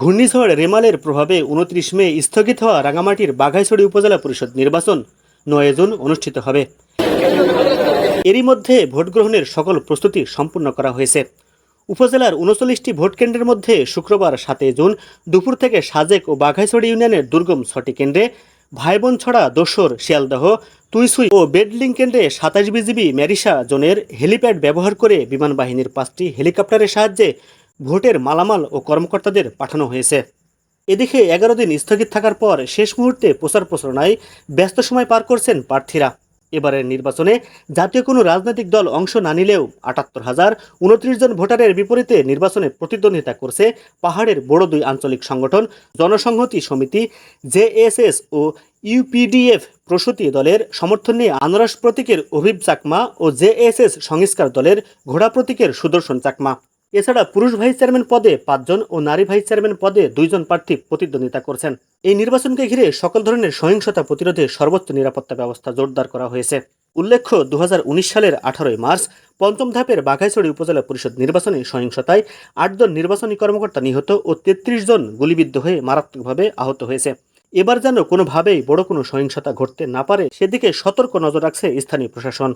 ঘূর্ণিঝড় রেমালের প্রভাবে উনত্রিশ মে স্থগিত হওয়া রাঙামাটির বাঘাইছড়ি উপজেলা পরিষদ নির্বাচন নয় জুন অনুষ্ঠিত হবে। এরই মধ্যে ভোট গ্রহণের সকল প্রস্তুতি সম্পূর্ণ করা হয়েছে। উপজেলার উনচল্লিশটি ভোট কেন্দ্রের মধ্যে শুক্রবার সাতই জুন দুপুর থেকে সাজেক ও বাঘাইছড়ি ইউনিয়নের দুর্গম ছটি কেন্দ্রে ভাইবোন ছড়া দোসর, শিয়ালদহ, তুইসুই ও বেডলিং কেন্দ্রে সাতাশ বিজিবি ম্যারিসা জোনের হেলিপ্যাড ব্যবহার করে বিমান বাহিনীর পাঁচটি হেলিকপ্টারের সাহায্যে ভোটের মালামাল ও কর্মকর্তাদের পাঠানো হয়েছে। এদিকে এগারো দিন স্থগিত থাকার পর শেষ মুহূর্তে প্রচার প্রচারণায় ব্যস্ত সময় পার করছেন প্রার্থীরা। এবারের নির্বাচনে জাতীয় কোনো রাজনৈতিক দল অংশ না নিলেও আটাত্তর হাজার উনত্রিশ জন ভোটারের বিপরীতে নির্বাচনে প্রতিদ্বন্দ্বিতা করছে পাহাড়ের বড় দুই আঞ্চলিক সংগঠন, জনসংহতি সমিতি, জেএসএস ও ইউপিডিএফ প্রসূতি দলের সমর্থন নিয়ে আনারস প্রতীকের অভিব চাকমা ও জেএসএস সংস্কার দলের ঘোড়া প্রতীকের সুদর্শন চাকমা। এছাড়া পুরুষ ভাইস চেয়ারম্যান পদে পাঁচজন ও নারী ভাইস চেয়ারম্যান পদে দুইজন প্রার্থী প্রতিদ্বন্দ্বিতা করছেন। এই নির্বাচনকে ঘিরে সকল ধরনের সহিংসতা প্রতিরোধে সর্বোচ্চ নিরাপত্তা ব্যবস্থা জোরদার করা হয়েছে। উল্লেখ্য দু হাজার উনিশ সালের আঠারোই মার্চ পঞ্চম ধাপের বাঘাইছড়ি উপজেলা পরিষদ নির্বাচনে সহিংসতায় আটজন নির্বাচনী কর্মকর্তা নিহত ও তেত্রিশ জন গুলিবিদ্ধ হয়ে মারাত্মকভাবে আহত হয়েছে। এবার যেন কোনোভাবেই বড় কোনো সহিংসতা ঘটতে না পারে, সেদিকে সতর্ক নজর রাখছে স্থানীয় প্রশাসন।